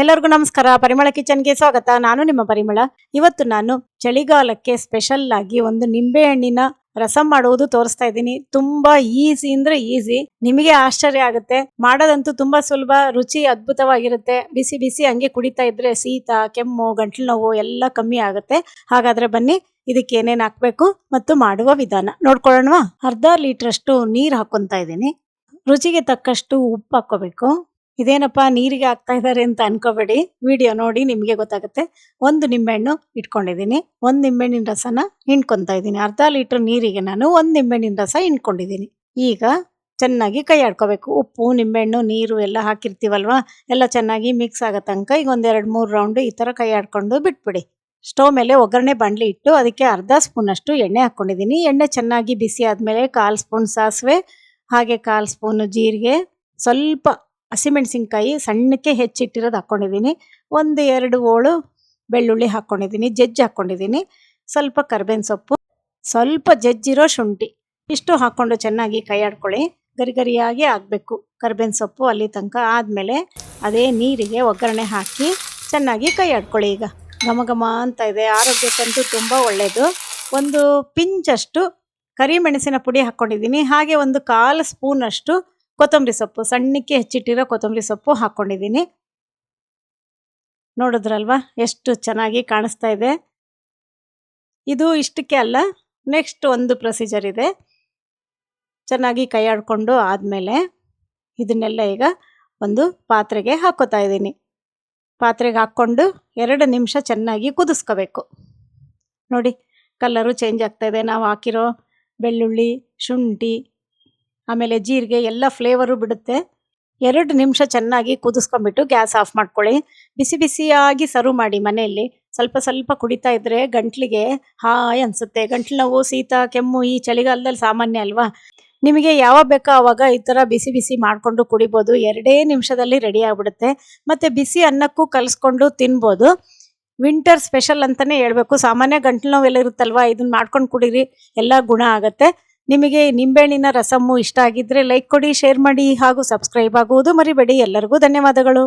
ಎಲ್ಲರಿಗೂ ನಮಸ್ಕಾರ. ಪರಿಮಳ ಕಿಚನ್ಗೆ ಸ್ವಾಗತ. ನಾನು ನಿಮ್ಮ ಪರಿಮಳ. ಇವತ್ತು ನಾನು ಚಳಿಗಾಲಕ್ಕೆ ಸ್ಪೆಷಲ್ ಆಗಿ ಒಂದು ನಿಂಬೆಹಣ್ಣಿನ ರಸಂ ಮಾಡುವುದು ತೋರಿಸ್ತಾ ಇದ್ದೀನಿ. ತುಂಬಾ ಈಸಿ ಅಂದ್ರೆ ಈಸಿ ನಿಮಗೆ ಆಶ್ಚರ್ಯ ಆಗುತ್ತೆ. ಮಾಡೋದಂತೂ ತುಂಬಾ ಸುಲಭ, ರುಚಿ ಅದ್ಭುತವಾಗಿರುತ್ತೆ. ಬಿಸಿ ಬಿಸಿ ಹಂಗೆ ಕುಡಿತಾ ಇದ್ರೆ ಶೀತ, ಕೆಮ್ಮು, ಗಂಟ್ಲು ನೋವು ಎಲ್ಲ ಕಮ್ಮಿ ಆಗುತ್ತೆ. ಹಾಗಾದ್ರೆ ಬನ್ನಿ, ಇದಕ್ಕೆ ಏನೇನು ಹಾಕ್ಬೇಕು ಮತ್ತು ಮಾಡುವ ವಿಧಾನ. ನೋಡ್ಕೊಳ್ಳೋಣವಾ? ಅರ್ಧ ಲೀಟರ್ ಅಷ್ಟು ನೀರ್ ಹಾಕೊಂತ ಇದ್ದೀನಿ. ರುಚಿಗೆ ತಕ್ಕಷ್ಟು ಉಪ್ಪು ಹಾಕೋಬೇಕು ಇದೇನಪ್ಪ ನೀರಿಗೆ ಹಾಕ್ತಾ ಇದ್ದಾರೆ ಅಂತ ಅನ್ಕೋಬೇಡಿ. ವಿಡಿಯೋ ನೋಡಿ ನಿಮಗೆ ಗೊತ್ತಾಗುತ್ತೆ. ಒಂದು ನಿಂಬೆಹಣ್ಣು ಇಟ್ಕೊಂಡಿದ್ದೀನಿ. ಒಂದು ನಿಂಬೆಹಣ್ಣಿನ ರಸನ ಹಿಂಡ್ಕೊತಾ ಇದ್ದೀನಿ. ಅರ್ಧ ಲೀಟರ್ ನೀರಿಗೆ ನಾನು ಒಂದು ನಿಂಬೆಹಣ್ಣಿನ ರಸ ಹಿಂಡ್ಕೊಂಡಿದ್ದೀನಿ. ಈಗ ಚೆನ್ನಾಗಿ ಕೈ ಆಡ್ಕೋಬೇಕು. ಉಪ್ಪು, ನಿಂಬೆಹಣ್ಣು, ನೀರು ಎಲ್ಲ ಹಾಕಿರ್ತೀವಲ್ವಾ? ಎಲ್ಲ ಚೆನ್ನಾಗಿ ಮಿಕ್ಸ್ ಆಗೋ ತನಕ ಈಗ ಒಂದೆರಡು ಮೂರು ರೌಂಡು ಈ ಥರ ಕೈ ಆಡ್ಕೊಂಡು ಬಿಟ್ಬಿಡಿ. ಸ್ಟವ್ ಮೇಲೆ ಒಗ್ಗರಣೆ ಬಾಣಲಿ ಇಟ್ಟು ಅದಕ್ಕೆ ಅರ್ಧ ಸ್ಪೂನ್ ಅಷ್ಟು ಎಣ್ಣೆ ಹಾಕ್ಕೊಂಡಿದ್ದೀನಿ ಎಣ್ಣೆ ಚೆನ್ನಾಗಿ ಬಿಸಿ ಆದಮೇಲೆ ಕಾಲು ಸ್ಪೂನ್ ಸಾಸಿವೆ, ಹಾಗೆ ಕಾಲು ಸ್ಪೂನ್ ಜೀರಿಗೆ, ಸ್ವಲ್ಪ ಹಸಿಮೆಣಸಿನ್ಕಾಯಿ ಸಣ್ಣಕ್ಕೆ ಹೆಚ್ಚಿಟ್ಟಿರೋದು ಹಾಕ್ಕೊಂಡಿದ್ದೀನಿ ಒಂದು ಎರಡು ಓಳು ಬೆಳ್ಳುಳ್ಳಿ ಹಾಕ್ಕೊಂಡಿದ್ದೀನಿ ಜಜ್ಜಿ ಹಾಕ್ಕೊಂಡಿದ್ದೀನಿ ಸ್ವಲ್ಪ ಕರ್ಬೇವಿನ ಸೊಪ್ಪು, ಸ್ವಲ್ಪ ಜಜ್ಜಿರೋ ಶುಂಠಿ. ಇಷ್ಟು ಹಾಕ್ಕೊಂಡು ಚೆನ್ನಾಗಿ ಕೈ ಆಡ್ಕೊಳ್ಳಿ. ಗರಿ ಗರಿಯಾಗಿ ಆಗಬೇಕು. ಕರ್ಬೇವಿನ ಸೊಪ್ಪು ಅಲ್ಲಿ ತನಕ ಆದಮೇಲೆ ಅದೇ ನೀರಿಗೆ ಒಗ್ಗರಣೆ ಹಾಕಿ ಚೆನ್ನಾಗಿ ಕೈ ಆಡ್ಕೊಳ್ಳಿ ಈಗ. ಘಮ ಘಮ ಅಂತ ಇದೆ. ಆರೋಗ್ಯಕ್ಕಂತೂ ತುಂಬ ಒಳ್ಳೆಯದು ಒಂದು ಪಿಂಚಷ್ಟು ಕರಿಮೆಣಸಿನ ಪುಡಿ ಹಾಕ್ಕೊಂಡಿದ್ದೀನಿ ಹಾಗೆ ಒಂದು ಕಾಲು ಸ್ಪೂನಷ್ಟು ಕೊತ್ತಂಬರಿ ಸೊಪ್ಪು, ಸಣ್ಣಕ್ಕೆ ಹೆಚ್ಚಿಟ್ಟಿರೋ ಕೊತ್ತಂಬರಿ ಸೊಪ್ಪು ಹಾಕ್ಕೊಂಡಿದ್ದೀನಿ. ನೋಡಿದ್ರಲ್ವಾ? ಎಷ್ಟು ಚೆನ್ನಾಗಿ ಕಾಣಿಸ್ತಾ ಇದೆ. ಇದು ಇಷ್ಟಕ್ಕೆ ಅಲ್ಲ, ನೆಕ್ಸ್ಟ್ ಒಂದು ಪ್ರೊಸೀಜರ್ ಇದೆ. ಚೆನ್ನಾಗಿ ಕೈಯಾಡಿಕೊಂಡು ಆದಮೇಲೆ ಇದನ್ನೆಲ್ಲ ಈಗ ಒಂದು ಪಾತ್ರೆಗೆ ಹಾಕೋತಾ ಇದ್ದೀನಿ. ಪಾತ್ರೆಗೆ ಹಾಕ್ಕೊಂಡು ಎರಡು ನಿಮಿಷ ಚೆನ್ನಾಗಿ ಕುದಿಸ್ಕೋಬೇಕು. ನೋಡಿ ಕಲ್ಲರು ಚೇಂಜ್ ಆಗ್ತಾ ಇದೆ. ನಾವು ಹಾಕಿರೋ ಬೆಳ್ಳುಳ್ಳಿ, ಶುಂಠಿ ಆಮೇಲೆ ಜೀರಿಗೆ ಎಲ್ಲ ಫ್ಲೇವರು ಬಿಡುತ್ತೆ. ಎರಡು ನಿಮಿಷ ಚೆನ್ನಾಗಿ ಕುದಿಸ್ಕೊಂಡ್ಬಿಟ್ಟು ಗ್ಯಾಸ್ ಆಫ್ ಮಾಡ್ಕೊಳ್ಳಿ. ಬಿಸಿ ಬಿಸಿಯಾಗಿ ಸರ್ವ್ ಮಾಡಿ ಮನೆಯಲ್ಲಿ. ಸ್ವಲ್ಪ ಸ್ವಲ್ಪ ಕುಡಿತಾ ಇದ್ರೆ ಗಂಟ್ಲಿಗೆ ಹಾಯ್ ಅನ್ಸುತ್ತೆ. ಗಂಟ್ಲು ನೋವು, ಶೀತ, ಕೆಮ್ಮು ಈ ಚಳಿಗಾಲದಲ್ಲಿ ಸಾಮಾನ್ಯ ಅಲ್ವಾ? ನಿಮಗೆ ಯಾವಾಗ ಬೇಕೋ ಆವಾಗ ಈ ಥರ ಬಿಸಿ ಬಿಸಿ ಮಾಡಿಕೊಂಡು ಕುಡಿಬೋದು. ಎರಡೇ ನಿಮಿಷದಲ್ಲಿ ರೆಡಿ ಆಗಿಬಿಡುತ್ತೆ. ಮತ್ತು ಬಿಸಿ ಅನ್ನಕ್ಕೂ ಕಲಿಸ್ಕೊಂಡು ತಿನ್ಬೋದು. ವಿಂಟರ್ ಸ್ಪೆಷಲ್ ಅಂತಲೇ ಹೇಳಬೇಕು. ಸಾಮಾನ್ಯ ಗಂಟ್ಲು ನೋವೆಲ್ಲ ಇರುತ್ತಲ್ವಾ? ಇದನ್ನ ಮಾಡ್ಕೊಂಡು ಕುಡೀರಿ. ಎಲ್ಲ ಗುಣ ಆಗುತ್ತೆ. ನಿಮಗೆ ನಿಂಬೆಹಣ್ಣಿನ ರಸಮ್ಮು ಇಷ್ಟ ಆಗಿದ್ರೆ ಲೈಕ್ ಕೊಡಿ ಶೇರ್ ಮಾಡಿ ಹಾಗೂ ಸಬ್ಸ್ಕ್ರೈಬ್ ಆಗುವುದು ಮರಿಬೇಡಿ. ಎಲ್ಲರಿಗೂ ಧನ್ಯವಾದಗಳು.